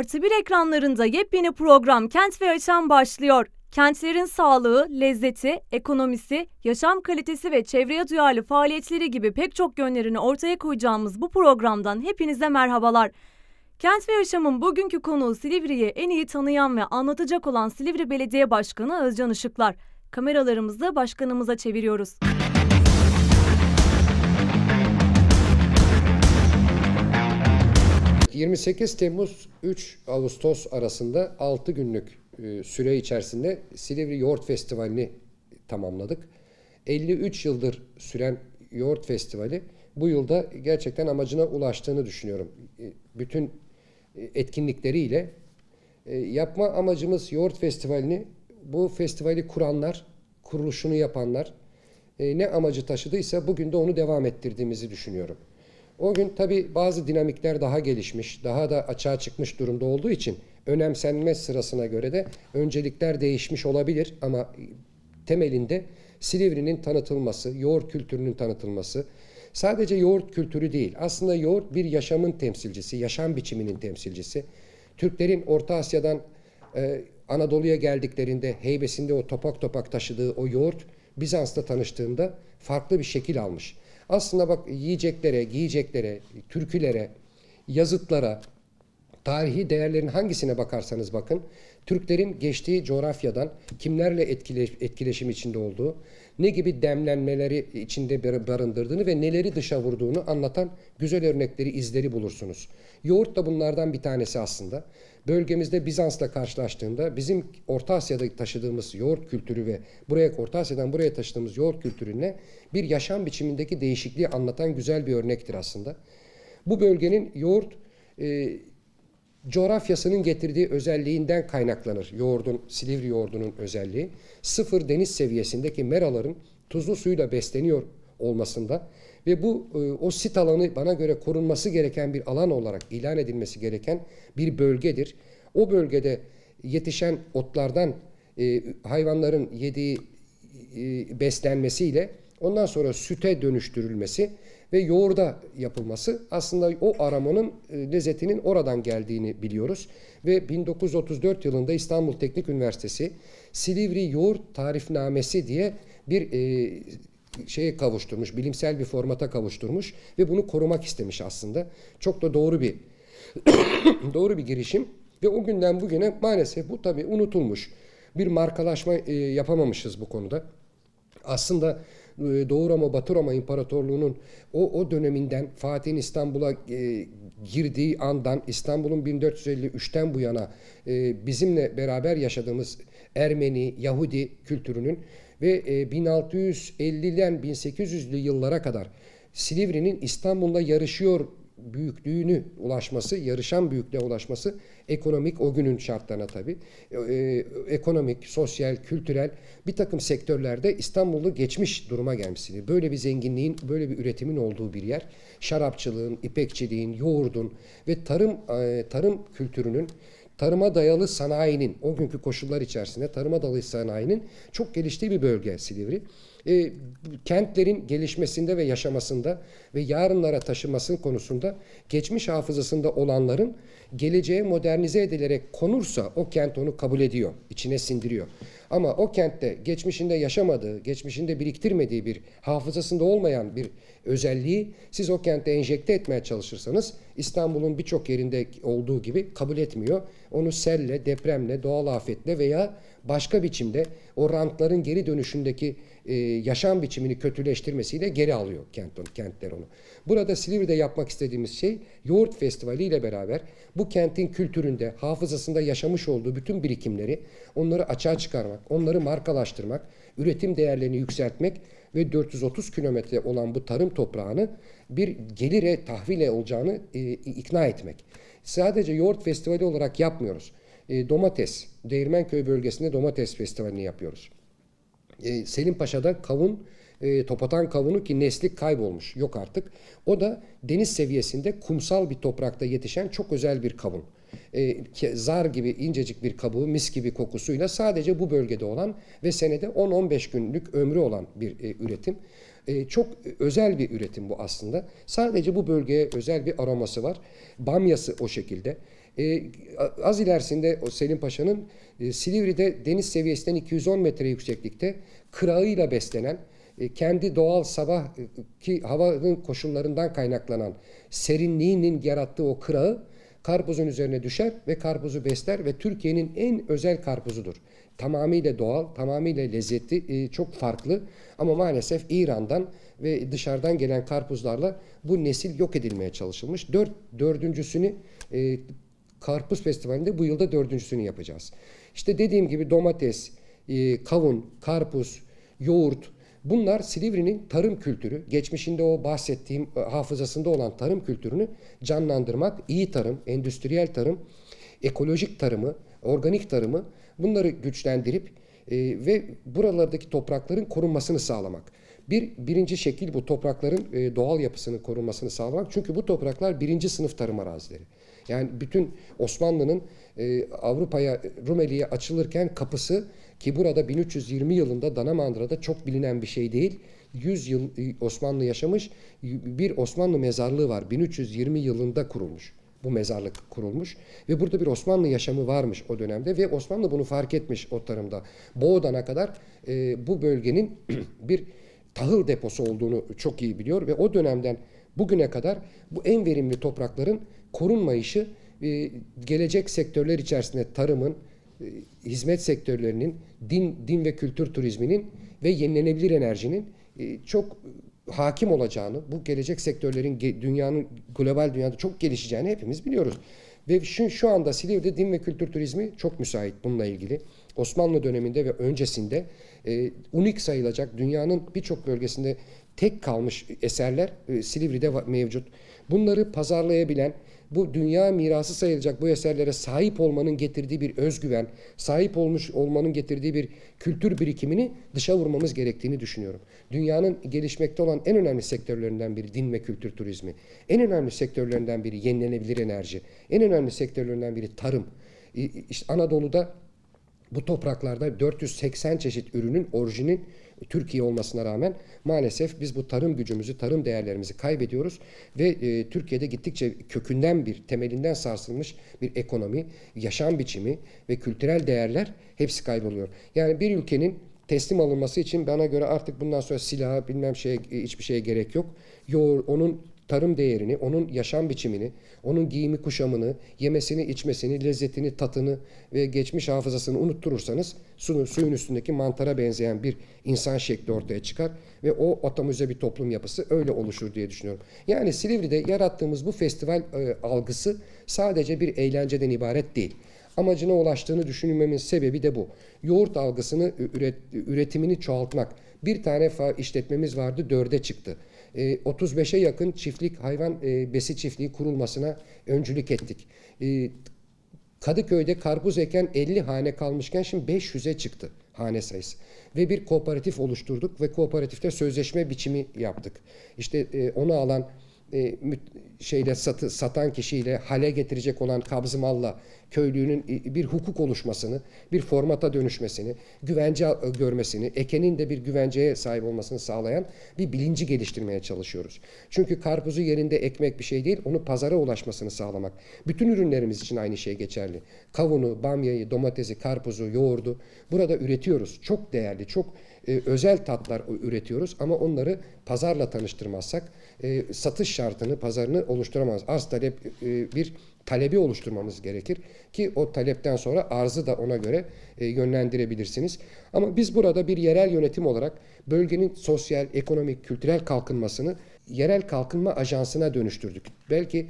Artı bir ekranlarında yepyeni program Kent ve Yaşam başlıyor. Kentlerin sağlığı, lezzeti, ekonomisi, yaşam kalitesi ve çevreye duyarlı faaliyetleri gibi pek çok yönlerini ortaya koyacağımız bu programdan hepinize merhabalar. Kent ve Yaşam'ın bugünkü konuğu Silivri'yi en iyi tanıyan ve anlatacak olan Silivri Belediye Başkanı Özcan Işıklar. Kameralarımızı başkanımıza çeviriyoruz. 28 Temmuz 3 Ağustos arasında 6 günlük e, süre içerisinde Silivri Yoğurt Festivali'ni tamamladık. 53 yıldır süren Yoğurt Festivali bu yılda gerçekten amacına ulaştığını düşünüyorum. E, Bütün e, etkinlikleriyle yapma amacımız Yoğurt Festivali'ni bu festivali kuranlar, kuruluşunu yapanlar ne amacı taşıdıysa bugün de onu devam ettirdiğimizi düşünüyorum. O gün tabi bazı dinamikler daha gelişmiş, daha da açığa çıkmış durumda olduğu için önemsenme sırasına göre de öncelikler değişmiş olabilir ama temelinde Silivri'nin tanıtılması, yoğurt kültürünün tanıtılması, sadece yoğurt kültürü değil, aslında yoğurt bir yaşamın temsilcisi, yaşam biçiminin temsilcisi. Türklerin Orta Asya'dan e, Anadolu'ya geldiklerinde heybesinde o topak topak taşıdığı o yoğurt Bizans'ta tanıştığında farklı bir şekil almış. Aslında bak yiyeceklere, giyeceklere, türkülere, yazıtlara, tarihi değerlerin hangisine bakarsanız bakın, Türklerin geçtiği coğrafyadan kimlerle etkile, etkileşim içinde olduğu, ne gibi demlenmeleri içinde bar- barındırdığını ve neleri dışa vurduğunu anlatan güzel örnekleri, izleri bulursunuz. Yoğurt da bunlardan bir tanesi aslında. Bölgemizde Bizans'la karşılaştığında bizim Orta Asya'da taşıdığımız yoğurt kültürü ve buraya Orta Asya'dan buraya taşıdığımız yoğurt kültürüne bir yaşam biçimindeki değişikliği anlatan güzel bir örnektir aslında. Bu bölgenin yoğurt e, coğrafyasının getirdiği özelliğinden kaynaklanır. Yoğurdun, Silivri yoğurdunun özelliği. Sıfır deniz seviyesindeki meraların tuzlu suyla besleniyor olmasında ve bu e, o sit alanı bana göre korunması gereken bir alan olarak ilan edilmesi gereken bir bölgedir. O bölgede yetişen otlardan e, hayvanların yediği e, beslenmesiyle ondan sonra süte dönüştürülmesi ve yoğurda yapılması aslında o aromanın e, lezzetinin oradan geldiğini biliyoruz. Ve 1934 yılında İstanbul Teknik Üniversitesi Silivri Yoğurt Tarifnamesi diye bir e, şeye kavuşturmuş, bilimsel bir formata kavuşturmuş ve bunu korumak istemiş aslında. Çok da doğru bir doğru bir girişim ve o günden bugüne maalesef bu tabii unutulmuş. Bir markalaşma e, yapamamışız bu konuda. Aslında Doğu Roma, Batı Roma İmparatorluğu'nun o, o döneminden Fatih'in İstanbul'a e, girdiği andan İstanbul'un 1453'ten bu yana e, bizimle beraber yaşadığımız Ermeni, Yahudi kültürünün ve e, 1650'den 1800'lü yıllara kadar Silivri'nin İstanbul'la yarışıyor büyüklüğünü ulaşması, yarışan büyüklüğe ulaşması ekonomik o günün şartlarına tabii. e, ekonomik, sosyal, kültürel bir takım sektörlerde İstanbul'u geçmiş duruma gelmesi. Böyle bir zenginliğin, böyle bir üretimin olduğu bir yer. Şarapçılığın, ipekçiliğin, yoğurdun ve tarım e, tarım kültürünün tarıma dayalı sanayinin, o günkü koşullar içerisinde tarıma dayalı sanayinin çok geliştiği bir bölge Silivri. E, kentlerin gelişmesinde ve yaşamasında ve yarınlara taşıması konusunda geçmiş hafızasında olanların geleceğe modernize edilerek konursa o kent onu kabul ediyor, içine sindiriyor. Ama o kentte geçmişinde yaşamadığı, geçmişinde biriktirmediği bir hafızasında olmayan bir özelliği siz o kente enjekte etmeye çalışırsanız İstanbul'un birçok yerinde olduğu gibi kabul etmiyor. Onu selle, depremle, doğal afetle veya başka biçimde o rantların geri dönüşündeki e, yaşam biçimini kötüleştirmesiyle geri alıyor kent, kentler onu. Burada Silivri'de yapmak istediğimiz şey Yoğurt Festivali ile beraber bu kentin kültüründe, hafızasında yaşamış olduğu bütün birikimleri onları açığa çıkarmak, onları markalaştırmak, üretim değerlerini yükseltmek ve 430 kilometre olan bu tarım toprağını bir gelire tahvile olacağını e, ikna etmek. Sadece Yoğurt Festivali olarak yapmıyoruz. E, domates, Değirmenköy bölgesinde domates festivalini yapıyoruz. E, Selim Paşa'da kavun, e, topatan kavunu ki nesli kaybolmuş, yok artık. O da deniz seviyesinde kumsal bir toprakta yetişen çok özel bir kavun. E, zar gibi incecik bir kabuğu, mis gibi kokusuyla sadece bu bölgede olan ve senede 10-15 günlük ömrü olan bir e, üretim. E, çok özel bir üretim bu aslında. Sadece bu bölgeye özel bir aroması var. Bamyası o şekilde. E, az ilerisinde Selim Paşa'nın e, Silivri'de deniz seviyesinden 210 metre yükseklikte kırağıyla beslenen e, kendi doğal sabah e, ki havanın koşullarından kaynaklanan serinliğinin yarattığı o kırağı karpuzun üzerine düşer ve karpuzu besler ve Türkiye'nin en özel karpuzudur. Tamamıyla doğal, tamamıyla lezzetli, e, çok farklı ama maalesef İran'dan ve dışarıdan gelen karpuzlarla bu nesil yok edilmeye çalışılmış. Dört, dördüncüsünü e, Karpuz Festivali'nde bu yılda dördüncüsünü yapacağız. İşte dediğim gibi domates, e, kavun, karpuz, yoğurt bunlar Silivri'nin tarım kültürü, geçmişinde o bahsettiğim e, hafızasında olan tarım kültürünü canlandırmak, iyi tarım, endüstriyel tarım, ekolojik tarımı, organik tarımı bunları güçlendirip e, ve buralardaki toprakların korunmasını sağlamak. Bir birinci şekil bu toprakların e, doğal yapısının korunmasını sağlamak. Çünkü bu topraklar birinci sınıf tarım arazileri. Yani bütün Osmanlı'nın e, Avrupa'ya, Rumeli'ye açılırken kapısı ki burada 1320 yılında Danamandıra'da çok bilinen bir şey değil. 100 yıl e, Osmanlı yaşamış bir Osmanlı mezarlığı var. 1320 yılında kurulmuş. Bu mezarlık kurulmuş ve burada bir Osmanlı yaşamı varmış o dönemde ve Osmanlı bunu fark etmiş o tarımda. Boğdan'a kadar e, bu bölgenin bir tahıl deposu olduğunu çok iyi biliyor ve o dönemden bugüne kadar bu en verimli toprakların korunmayışı e, gelecek sektörler içerisinde tarımın, hizmet sektörlerinin, din, din ve kültür turizminin ve yenilenebilir enerjinin e, çok hakim olacağını, bu gelecek sektörlerin dünyanın global dünyada çok gelişeceğini hepimiz biliyoruz. Ve şu, şu anda Silivri'de din ve kültür turizmi çok müsait bununla ilgili. Osmanlı döneminde ve öncesinde e, unik sayılacak dünyanın birçok bölgesinde tek kalmış eserler e, Silivri'de mevcut. Bunları pazarlayabilen, bu dünya mirası sayılacak bu eserlere sahip olmanın getirdiği bir özgüven, sahip olmuş olmanın getirdiği bir kültür birikimini dışa vurmamız gerektiğini düşünüyorum. Dünyanın gelişmekte olan en önemli sektörlerinden biri din ve kültür turizmi. En önemli sektörlerinden biri yenilenebilir enerji. En önemli sektörlerinden biri tarım. İşte Anadolu'da bu topraklarda 480 çeşit ürünün orijinin Türkiye olmasına rağmen maalesef biz bu tarım gücümüzü, tarım değerlerimizi kaybediyoruz ve e, Türkiye'de gittikçe kökünden bir, temelinden sarsılmış bir ekonomi, yaşam biçimi ve kültürel değerler hepsi kayboluyor. Yani bir ülkenin teslim alınması için bana göre artık bundan sonra silaha bilmem şeye hiçbir şeye gerek yok. Yo, onun tarım değerini, onun yaşam biçimini, onun giyimi kuşamını, yemesini, içmesini, lezzetini, tatını ve geçmiş hafızasını unutturursanız suyun, suyun üstündeki mantara benzeyen bir insan şekli ortaya çıkar ve o atomize bir toplum yapısı öyle oluşur diye düşünüyorum. Yani Silivri'de yarattığımız bu festival e, algısı sadece bir eğlenceden ibaret değil. Amacına ulaştığını düşünmemin sebebi de bu. Yoğurt algısını üret, üretimini çoğaltmak. Bir tane işletmemiz vardı, dörde çıktı. E, 35'e yakın çiftlik hayvan e, besi çiftliği kurulmasına öncülük ettik. E, Kadıköy'de karpuz eken 50 hane kalmışken şimdi 500'e çıktı hane sayısı. Ve bir kooperatif oluşturduk ve kooperatifte sözleşme biçimi yaptık. İşte e, onu alan e, şeyle satı, satan kişiyle hale getirecek olan kabzı malla köylünün e, bir hukuk oluşmasını, bir formata dönüşmesini, güvence e, görmesini, ekenin de bir güvenceye sahip olmasını sağlayan bir bilinci geliştirmeye çalışıyoruz. Çünkü karpuzu yerinde ekmek bir şey değil, onu pazara ulaşmasını sağlamak. Bütün ürünlerimiz için aynı şey geçerli. Kavunu, bamyayı, domatesi, karpuzu, yoğurdu burada üretiyoruz. Çok değerli, çok e, özel tatlar üretiyoruz ama onları pazarla tanıştırmazsak e, satış şartını, pazarını oluşturamaz. Arz talep e, bir talebi oluşturmamız gerekir ki o talepten sonra arzı da ona göre e, yönlendirebilirsiniz. Ama biz burada bir yerel yönetim olarak bölgenin sosyal, ekonomik, kültürel kalkınmasını yerel kalkınma ajansına dönüştürdük. Belki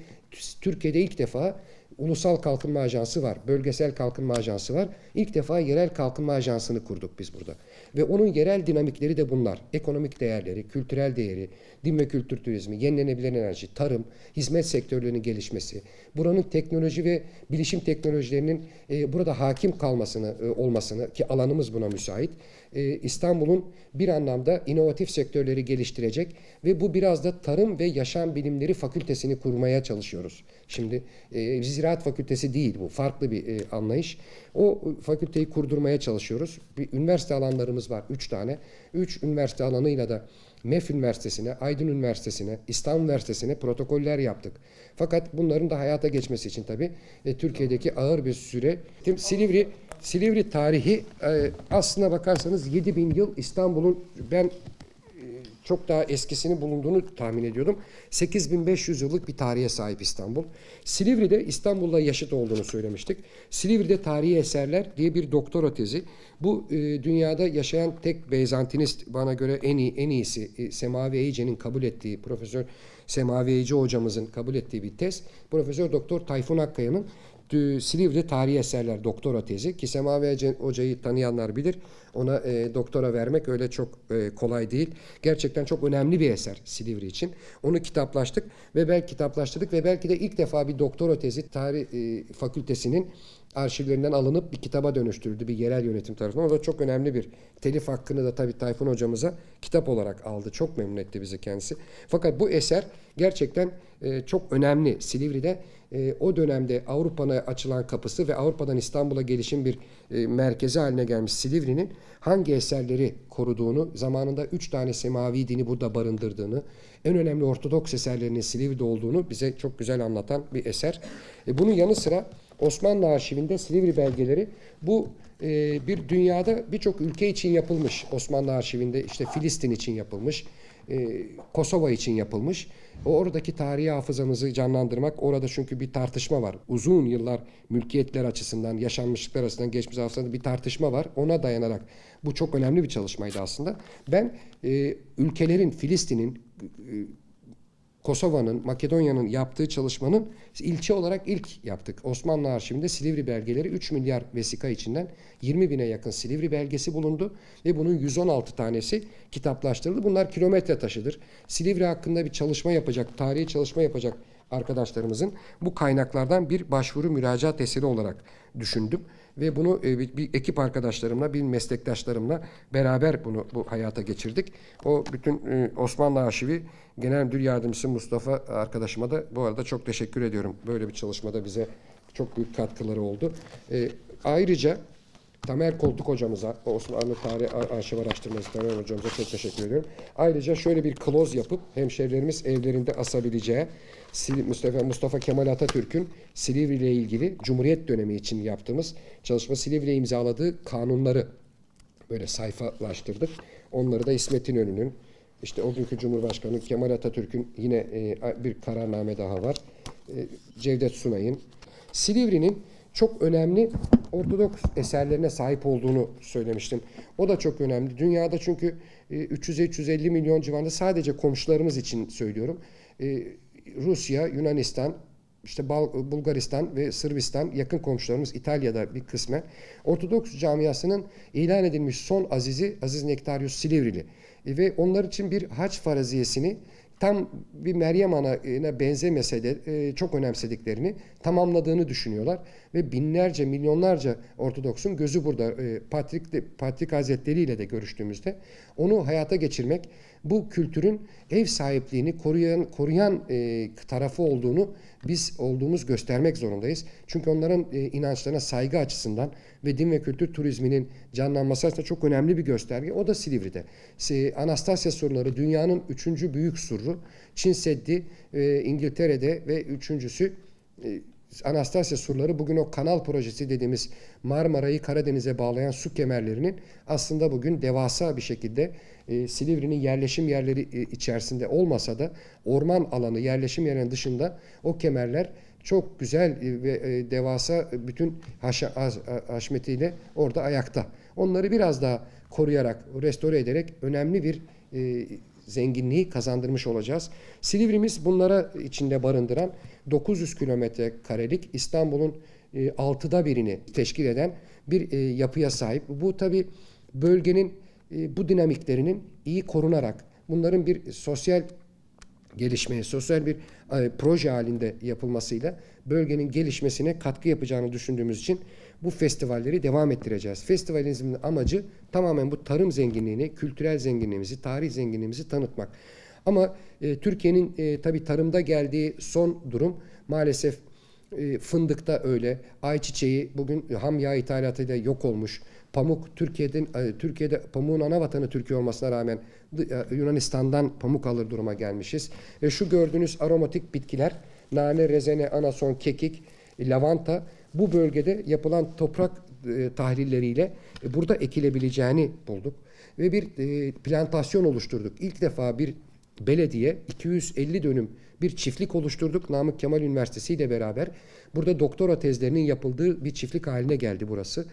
Türkiye'de ilk defa Ulusal Kalkınma Ajansı var, Bölgesel Kalkınma Ajansı var. İlk defa Yerel Kalkınma Ajansı'nı kurduk biz burada. Ve onun yerel dinamikleri de bunlar. Ekonomik değerleri, kültürel değeri, din ve kültür turizmi, yenilenebilir enerji, tarım, hizmet sektörlerinin gelişmesi, buranın teknoloji ve bilişim teknolojilerinin e, burada hakim kalmasını, e, olmasını ki alanımız buna müsait. E, İstanbul'un bir anlamda inovatif sektörleri geliştirecek ve bu biraz da tarım ve yaşam bilimleri fakültesini kurmaya çalışıyoruz. Şimdi e, Ziraat Ziraat Fakültesi değil bu. Farklı bir e, anlayış. O e, fakülteyi kurdurmaya çalışıyoruz. Bir üniversite alanlarımız var. Üç tane. Üç üniversite alanıyla da MEF Üniversitesi'ne, Aydın Üniversitesi'ne, İstanbul Üniversitesi'ne protokoller yaptık. Fakat bunların da hayata geçmesi için tabii e, Türkiye'deki ağır bir süre. Şimdi Silivri Silivri tarihi e, aslına bakarsanız 7000 yıl İstanbul'un ben çok daha eskisinin bulunduğunu tahmin ediyordum. 8500 yıllık bir tarihe sahip İstanbul. Silivri'de İstanbul'la yaşıt olduğunu söylemiştik. Silivri'de tarihi eserler diye bir doktora tezi. Bu e, dünyada yaşayan tek Beyzantinist bana göre en iyi en iyisi e, Semavi Eyice'nin kabul ettiği Profesör Semavi Eyice hocamızın kabul ettiği bir tez. Profesör Doktor Tayfun Akkaya'nın Silivri Tarihi Eserler doktora tezi ki Semavi Hoca'yı tanıyanlar bilir. Ona e, doktora vermek öyle çok e, kolay değil. Gerçekten çok önemli bir eser Silivri için. Onu kitaplaştık ve belki kitaplaştırdık ve belki de ilk defa bir doktora tezi tarih e, fakültesinin arşivlerinden alınıp bir kitaba dönüştürüldü bir yerel yönetim tarafından. O da çok önemli bir telif hakkını da tabii Tayfun hocamıza kitap olarak aldı. Çok memnun etti bizi kendisi. Fakat bu eser gerçekten e, çok önemli. Silivri'de e, o dönemde Avrupa'na açılan kapısı ve Avrupa'dan İstanbul'a gelişim bir e, merkezi haline gelmiş Silivri'nin hangi eserleri koruduğunu, zamanında üç tane semavi dini burada barındırdığını, en önemli Ortodoks eserlerinin Silivri'de olduğunu bize çok güzel anlatan bir eser. E, bunun yanı sıra Osmanlı arşivinde Silivri belgeleri bu e, bir dünyada birçok ülke için yapılmış. Osmanlı arşivinde işte Filistin için yapılmış, e, Kosova için yapılmış. Oradaki tarihi hafızamızı canlandırmak, orada çünkü bir tartışma var. Uzun yıllar mülkiyetler açısından, yaşanmışlıklar açısından geçmiş hafızada bir tartışma var. Ona dayanarak bu çok önemli bir çalışmaydı aslında. Ben e, ülkelerin, Filistin'in, Kosova'nın, Makedonya'nın yaptığı çalışmanın ilçe olarak ilk yaptık. Osmanlı arşivinde Silivri belgeleri 3 milyar vesika içinden 20 bine yakın Silivri belgesi bulundu ve bunun 116 tanesi kitaplaştırıldı. Bunlar kilometre taşıdır. Silivri hakkında bir çalışma yapacak, tarihi çalışma yapacak arkadaşlarımızın bu kaynaklardan bir başvuru müracaat eseri olarak düşündüm ve bunu e, bir, bir ekip arkadaşlarımla, bir meslektaşlarımla beraber bunu bu hayata geçirdik. O bütün e, Osmanlı Arşivi Genel Müdür Yardımcısı Mustafa arkadaşıma da bu arada çok teşekkür ediyorum. Böyle bir çalışmada bize çok büyük katkıları oldu. E, ayrıca Tamer Koltuk hocamıza, Osmanlı Tarih Ar- Arşiv Araştırması Tamer hocamıza çok teşekkür ediyorum. Ayrıca şöyle bir kloz yapıp hemşerilerimiz evlerinde asabileceği Mustafa, Mustafa Kemal Atatürk'ün Silivri ile ilgili Cumhuriyet dönemi için yaptığımız çalışma Silivri'ye imzaladığı kanunları böyle sayfalaştırdık. Onları da İsmet İnönü'nün, işte o günkü Cumhurbaşkanı Kemal Atatürk'ün yine e, bir kararname daha var. E, Cevdet Sunay'ın. Silivri'nin çok önemli Ortodoks eserlerine sahip olduğunu söylemiştim. O da çok önemli. Dünyada çünkü e, 300-350 milyon civarında sadece komşularımız için söylüyorum. E, Rusya, Yunanistan, işte Bulgaristan ve Sırbistan yakın komşularımız İtalya'da bir kısmen Ortodoks camiasının ilan edilmiş son azizi Aziz Nektarius Silivrili E, ve onlar için bir hac faraziyesini tam bir Meryem Ana'ya benzemese de e, çok önemsediklerini tamamladığını düşünüyorlar. Ve binlerce milyonlarca Ortodoks'un gözü burada. E, Patrik Patrik Hazretleri ile de görüştüğümüzde onu hayata geçirmek bu kültürün ev sahipliğini koruyan koruyan e, tarafı olduğunu biz olduğumuz göstermek zorundayız. Çünkü onların e, inançlarına saygı açısından ve din ve kültür turizminin canlanması açısından çok önemli bir gösterge. O da Silivri'de. Se- Anastasya surları dünyanın üçüncü büyük surru. Çin Seddi e, İngiltere'de ve üçüncüsü e, Anastasya surları bugün o kanal projesi dediğimiz Marmara'yı Karadeniz'e bağlayan su kemerlerinin aslında bugün devasa bir şekilde e, Silivri'nin yerleşim yerleri e, içerisinde olmasa da orman alanı yerleşim yerinin dışında o kemerler çok güzel e, ve e, devasa bütün haşa, haşmetiyle orada ayakta. Onları biraz daha koruyarak, restore ederek önemli bir e, zenginliği kazandırmış olacağız. Silivri'miz bunlara içinde barındıran 900 kilometre karelik İstanbul'un e, altıda birini teşkil eden bir e, yapıya sahip. Bu tabi bölgenin e, bu dinamiklerinin iyi korunarak bunların bir sosyal gelişmeye, sosyal bir e, proje halinde yapılmasıyla bölgenin gelişmesine katkı yapacağını düşündüğümüz için bu festivalleri devam ettireceğiz. Festivalimizin amacı tamamen bu tarım zenginliğini, kültürel zenginliğimizi, tarih zenginliğimizi tanıtmak. Ama e, Türkiye'nin e, tabii tarımda geldiği son durum maalesef E, fındıkta öyle. Ayçiçeği bugün ham yağ ithalatıyla yok olmuş. Pamuk Türkiye'den e, Türkiye'de pamuğun ana vatanı Türkiye olmasına rağmen e, Yunanistan'dan pamuk alır duruma gelmişiz. Ve şu gördüğünüz aromatik bitkiler nane, rezene, anason, kekik, lavanta bu bölgede yapılan toprak e, tahlilleriyle e, burada ekilebileceğini bulduk ve bir e, plantasyon oluşturduk. İlk defa bir belediye 250 dönüm bir çiftlik oluşturduk. Namık Kemal Üniversitesi ile beraber. Burada doktora tezlerinin yapıldığı bir çiftlik haline geldi burası.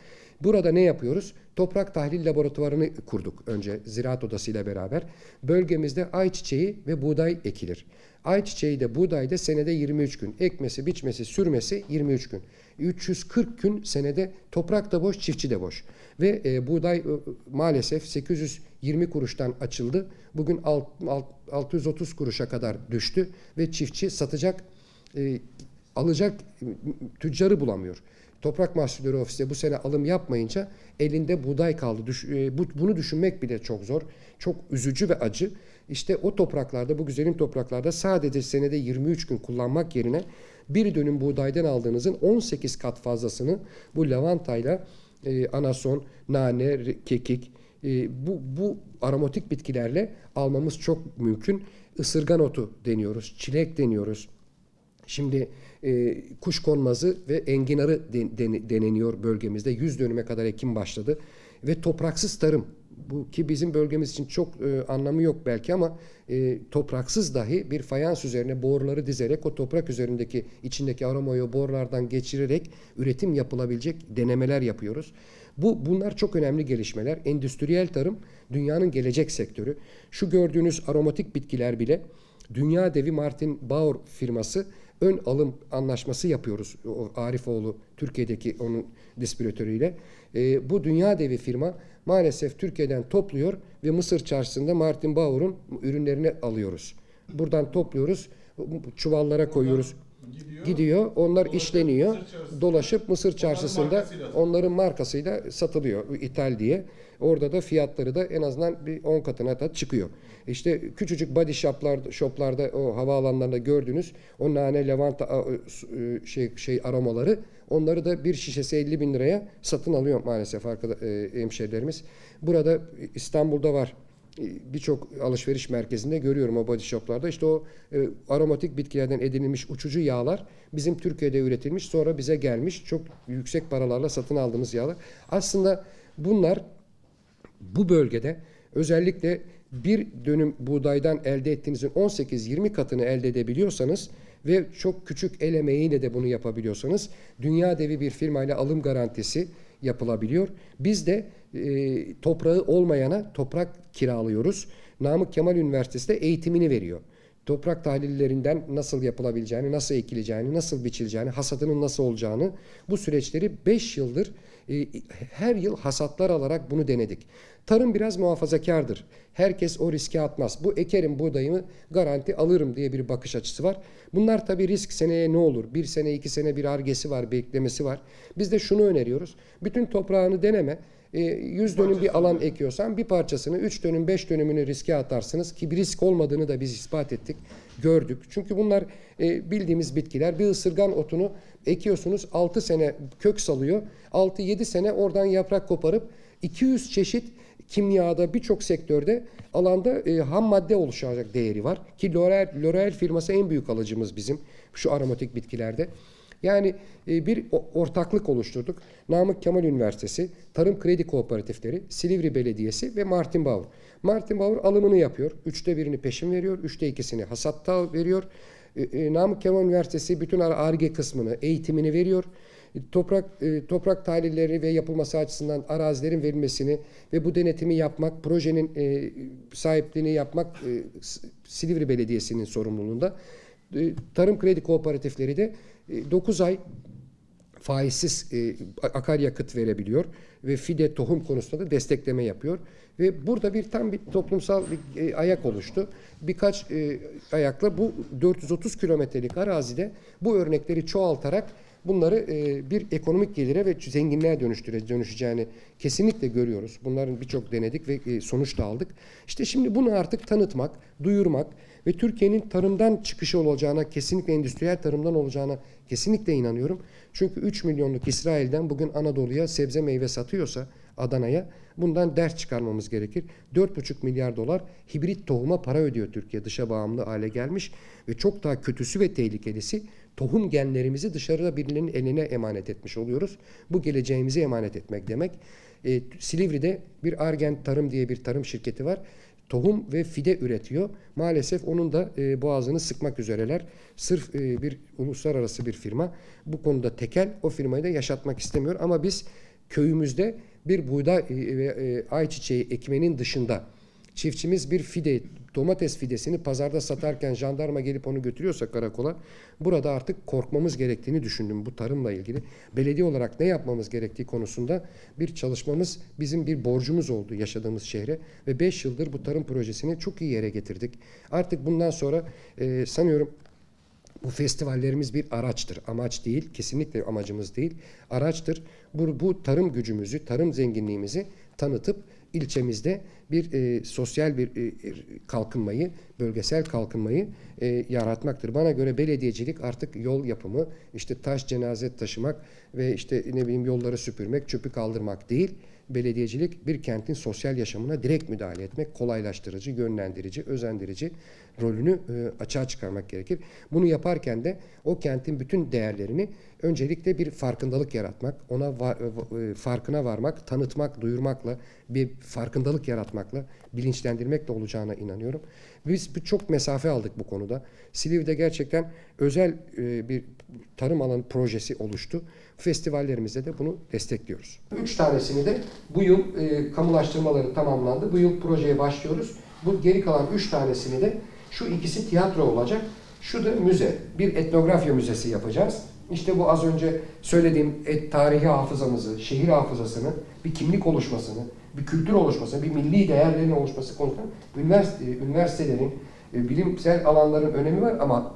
Burada ne yapıyoruz? Toprak tahlil laboratuvarını kurduk önce Ziraat Odası ile beraber. Bölgemizde ayçiçeği ve buğday ekilir. Ayçiçeği de buğday da senede 23 gün. Ekmesi, biçmesi, sürmesi 23 gün. 340 gün senede toprak da boş, çiftçi de boş. Ve e, buğday e, maalesef 820 kuruştan açıldı. Bugün alt, alt, 630 kuruşa kadar düştü ve çiftçi satacak, e, alacak tüccarı bulamıyor. Toprak Mahsulleri Ofisi bu sene alım yapmayınca elinde buğday kaldı. E, bu, bunu düşünmek bile çok zor. Çok üzücü ve acı. İşte o topraklarda, bu güzelim topraklarda sadece senede 23 gün kullanmak yerine bir dönüm buğdaydan aldığınızın 18 kat fazlasını bu lavantayla e, anason, nane, kekik, e, bu, bu aromatik bitkilerle almamız çok mümkün. Isırgan otu deniyoruz, çilek deniyoruz. Şimdi e, kuş konmazı ve enginarı den- den- deneniyor bölgemizde. 100 dönüme kadar ekim başladı. Ve topraksız tarım. Bu ki bizim bölgemiz için çok e, anlamı yok belki ama e, topraksız dahi bir fayans üzerine boruları dizerek o toprak üzerindeki içindeki aromayı borulardan geçirerek üretim yapılabilecek denemeler yapıyoruz. Bu bunlar çok önemli gelişmeler. Endüstriyel tarım dünyanın gelecek sektörü. Şu gördüğünüz aromatik bitkiler bile Dünya devi Martin Bauer firması ön alım anlaşması yapıyoruz. Arifoğlu Türkiye'deki onun distribütörüyle. Ee, bu dünya devi firma maalesef Türkiye'den topluyor ve Mısır çarşısında Martin Bauer'un ürünlerini alıyoruz. Buradan topluyoruz, çuvallara koyuyoruz. Gidiyor. Gidiyor, onlar Dolaşıp işleniyor, Mısır dolaşıp Mısır çarşısında markasıyla satılıyor. onların markasıyla satılıyor ithal diye. Orada da fiyatları da en azından bir 10 katına da çıkıyor. İşte küçücük body shop'lar, shop'larda o havaalanlarında gördüğünüz o nane, lavanta su- e, şey, şey aromaları onları da bir şişesi 50 bin liraya satın alıyor maalesef arkada, e, hemşerilerimiz. Burada İstanbul'da var e, birçok alışveriş merkezinde görüyorum o body shop'larda. İşte o e, aromatik bitkilerden edinilmiş uçucu yağlar bizim Türkiye'de üretilmiş sonra bize gelmiş çok yüksek paralarla satın aldığımız yağlar. Aslında bunlar bu bölgede özellikle bir dönüm buğdaydan elde ettiğinizin 18-20 katını elde edebiliyorsanız ve çok küçük el emeğiyle de bunu yapabiliyorsanız dünya devi bir firmayla alım garantisi yapılabiliyor. Biz de e, toprağı olmayana toprak kiralıyoruz. Namık Kemal Üniversitesi de eğitimini veriyor. Toprak tahlillerinden nasıl yapılabileceğini, nasıl ekileceğini, nasıl biçileceğini, hasadının nasıl olacağını bu süreçleri 5 yıldır e, her yıl hasatlar alarak bunu denedik. Tarım biraz muhafazakardır. Herkes o riske atmaz. Bu ekerim buğdayımı garanti alırım diye bir bakış açısı var. Bunlar tabii risk seneye ne olur? Bir sene iki sene bir argesi var, beklemesi var. Biz de şunu öneriyoruz. Bütün toprağını deneme. E, 100 dönüm bir alan ekiyorsan bir parçasını 3 dönüm 5 dönümünü riske atarsınız ki bir risk olmadığını da biz ispat ettik gördük. Çünkü bunlar e, bildiğimiz bitkiler bir ısırgan otunu ekiyorsunuz 6 sene kök salıyor 6-7 sene oradan yaprak koparıp 200 çeşit kimyada birçok sektörde alanda e, ham madde oluşacak değeri var. Ki L'Oreal, L'Oreal firması en büyük alıcımız bizim şu aromatik bitkilerde. Yani e, bir ortaklık oluşturduk. Namık Kemal Üniversitesi, Tarım Kredi Kooperatifleri, Silivri Belediyesi ve Martin Bauer. Martin Bauer alımını yapıyor. Üçte birini peşin veriyor. Üçte ikisini hasatta veriyor. E, e, Namık Kemal Üniversitesi bütün ARGE kısmını, eğitimini veriyor. Toprak toprak tahlilleri ve yapılması açısından arazilerin verilmesini ve bu denetimi yapmak, projenin sahipliğini yapmak Silivri Belediyesi'nin sorumluluğunda. Tarım kredi kooperatifleri de 9 ay faizsiz e, akaryakıt verebiliyor ve fide tohum konusunda da destekleme yapıyor ve burada bir tam bir toplumsal bir e, ayak oluştu. Birkaç e, ayakla bu 430 kilometrelik arazide bu örnekleri çoğaltarak bunları e, bir ekonomik gelire ve zenginliğe dönüştüre, dönüşeceğini kesinlikle görüyoruz. Bunların birçok denedik ve e, sonuç da aldık. İşte şimdi bunu artık tanıtmak, duyurmak ve Türkiye'nin tarımdan çıkışı olacağına, kesinlikle endüstriyel tarımdan olacağına kesinlikle inanıyorum. Çünkü 3 milyonluk İsrail'den bugün Anadolu'ya sebze meyve satıyorsa Adana'ya bundan ders çıkarmamız gerekir. 4,5 milyar dolar hibrit tohuma para ödüyor Türkiye. Dışa bağımlı hale gelmiş ve çok daha kötüsü ve tehlikelisi tohum genlerimizi dışarıda birilerinin eline emanet etmiş oluyoruz. Bu geleceğimizi emanet etmek demek. E, Silivri'de bir Argent Tarım diye bir tarım şirketi var. Tohum ve fide üretiyor. Maalesef onun da e, boğazını sıkmak üzereler. Sırf e, bir uluslararası bir firma bu konuda tekel o firmayı da yaşatmak istemiyor. Ama biz köyümüzde bir buğday e, ve e, ayçiçeği ekmenin dışında çiftçimiz bir fide, domates fidesini pazarda satarken jandarma gelip onu götürüyorsa karakola burada artık korkmamız gerektiğini düşündüm bu tarımla ilgili. Belediye olarak ne yapmamız gerektiği konusunda bir çalışmamız bizim bir borcumuz oldu yaşadığımız şehre ve 5 yıldır bu tarım projesini çok iyi yere getirdik. Artık bundan sonra e, sanıyorum bu festivallerimiz bir araçtır, amaç değil. Kesinlikle amacımız değil, araçtır. Bu, bu tarım gücümüzü, tarım zenginliğimizi tanıtıp ilçemizde bir e, sosyal bir e, kalkınmayı, bölgesel kalkınmayı e, yaratmaktır. Bana göre belediyecilik artık yol yapımı, işte taş cenaze taşımak ve işte ne bileyim yolları süpürmek, çöpü kaldırmak değil. Belediyecilik bir kentin sosyal yaşamına direkt müdahale etmek, kolaylaştırıcı, yönlendirici, özendirici rolünü e, açığa çıkarmak gerekir. Bunu yaparken de o kentin bütün değerlerini öncelikle bir farkındalık yaratmak, ona va- e, farkına varmak, tanıtmak, duyurmakla, bir farkındalık yaratmakla, bilinçlendirmekle olacağına inanıyorum. Biz çok mesafe aldık bu konuda. Silivri'de gerçekten özel e, bir tarım alanı projesi oluştu. Festivallerimizde de bunu destekliyoruz. Üç tanesini de bu yıl e, kamulaştırmaları tamamlandı. Bu yıl projeye başlıyoruz. Bu geri kalan üç tanesini de şu ikisi tiyatro olacak. Şu da müze. Bir etnografya müzesi yapacağız. İşte bu az önce söylediğim et, tarihi hafızamızı, şehir hafızasını, bir kimlik oluşmasını, bir kültür oluşmasını, bir milli değerlerin oluşması konusunda üniversite, üniversitelerin, e, bilimsel alanların önemi var ama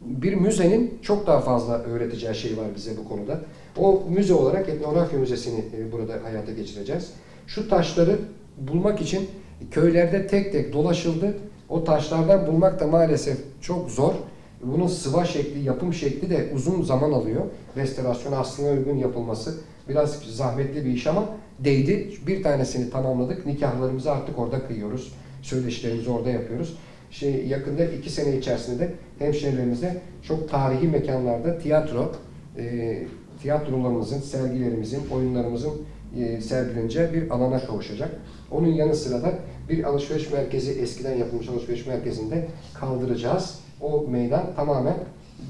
bir müzenin çok daha fazla öğreteceği şey var bize bu konuda. O müze olarak etnografya müzesini e, burada hayata geçireceğiz. Şu taşları bulmak için köylerde tek tek dolaşıldı. O taşlardan bulmak da maalesef çok zor. Bunun sıva şekli, yapım şekli de uzun zaman alıyor. Restorasyon aslına uygun yapılması biraz zahmetli bir iş ama değdi. Bir tanesini tamamladık. Nikahlarımızı artık orada kıyıyoruz. Söyleşilerimizi orada yapıyoruz. Şey, yakında iki sene içerisinde de hemşehrilerimizde çok tarihi mekanlarda tiyatro, e, tiyatrolarımızın, sergilerimizin, oyunlarımızın e, sergileneceği bir alana kavuşacak. Onun yanı sıra da bir alışveriş merkezi, eskiden yapılmış alışveriş merkezinde kaldıracağız. O meydan tamamen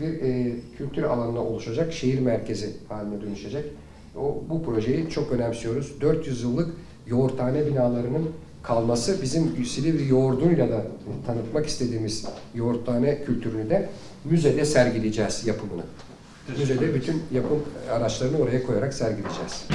bir e, kültür alanına oluşacak, şehir merkezi haline dönüşecek. O, bu projeyi çok önemsiyoruz. 400 yıllık yoğurthane binalarının kalması bizim Silivri yoğurduyla da tanıtmak istediğimiz yoğurthane kültürünü de müzede sergileyeceğiz yapımını. Müzede bütün yapım araçlarını oraya koyarak sergileyeceğiz.